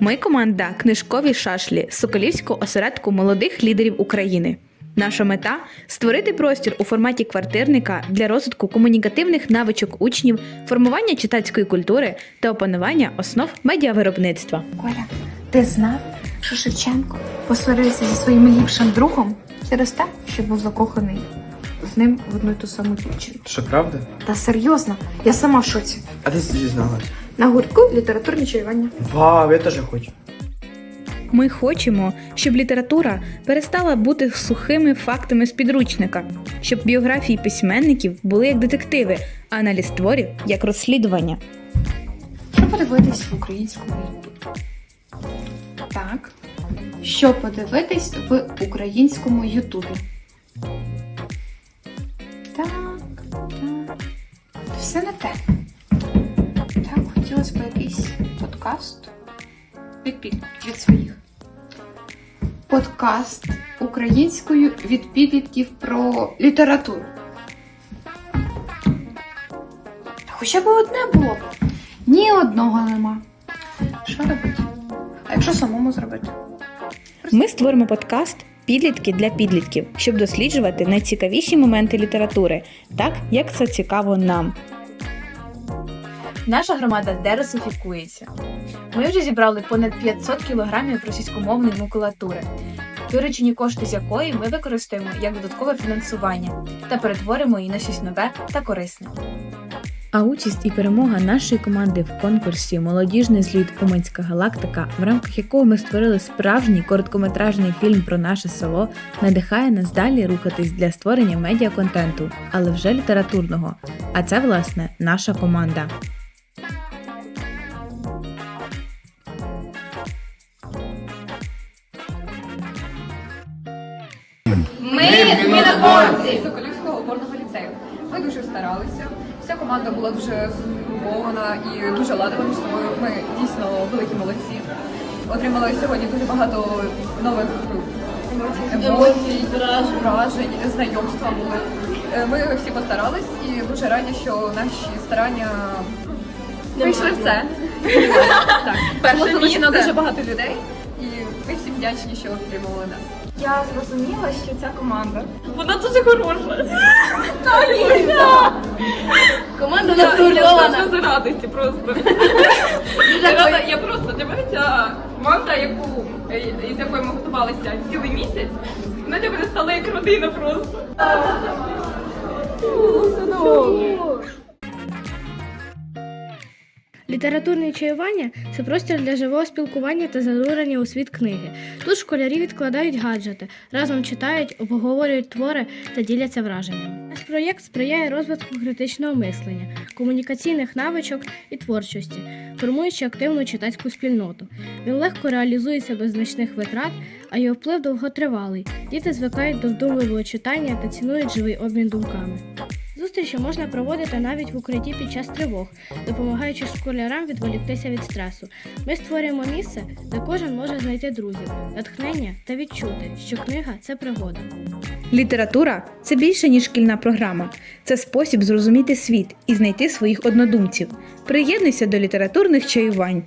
Ми команда Книжкові шашлі Соколівського осередку молодих лідерів України. Наша мета створити простір у форматі квартирника для розвитку комунікативних навичок учнів, формування читацької культури та опанування основ медіавиробництва. Коля, ти знав, що Шевченко посварився зі своїм ліпшим другом через те, що був закоханий з ним в одну й ту саму дівчину. Що правда? Та серйозно, я сама в шоці. А ти дізналась? На гуртку літературні чаювання. Вау, я теж хочу. Ми хочемо, щоб література перестала бути сухими фактами з підручника, щоб біографії письменників були як детективи, а аналіз творів як розслідування. Що подивитись в українському ютубі? Так. Що подивитись в українському ютубі? Так, так. Все не те. Хотілося б якийсь подкаст від, від своїх. Подкаст українською від підлітків про літературу. Та Хоча б одне було б. Ні одного нема. Що робити? А якщо самому зробити? Ми створимо подкаст Підлітки для підлітків, щоб досліджувати найцікавіші моменти літератури, так як це цікаво нам. Наша громада дерусифікується. Ми вже зібрали понад 500 кілограмів російськомовної макулатури, виручені кошти з якої ми використаємо як додаткове фінансування та перетворимо її на щось нове та корисне. А участь і перемога нашої команди в конкурсі Молодіжний зліт Уманська галактика, в рамках якого ми створили справжній короткометражний фільм про наше село, надихає нас далі рухатись для створення медіаконтенту, але вже літературного. А це, власне, наша команда. Ми змінотворці Соколівського опорного ліцею. Ми дуже старалися. Вся команда була дуже згуртована і дуже ладила між собою. Ми дійсно великі молодці. Отримали сьогодні дуже багато нових емоцій, вражень, знайомства були. Е, Ми всі постарались і дуже раді, що наші старання вийшли в це. Так, було залучено дуже багато людей, ми всі вдячні, що підтримували нас. Я зрозуміла, що ця команда. Вона дуже хороша. Команда Я, я просто радості просто. Я рада, я просто для мене ця команда, яку е, із якою ми готувалися цілий місяць, вона для мене стала як родина просто. Літературне чаювання це простір для живого спілкування та занурення у світ книги. Тут школярі відкладають гаджети, разом читають, обговорюють твори та діляться враженнями. Наш проєкт сприяє розвитку критичного мислення, комунікаційних навичок і творчості, формуючи активну читацьку спільноту. Він легко реалізується без значних витрат, а його вплив довготривалий. Діти звикають до вдумливого читання та цінують живий обмін думками. Зустрічі можна проводити навіть в укритті під час тривог, допомагаючи школярам відволіктися від стресу. Ми створюємо місце, де кожен може знайти друзів, натхнення та відчути, що книга це пригода. Література це більше ніж шкільна програма. Це спосіб зрозуміти світ і знайти своїх однодумців. Приєднуйся до літературних чаювань.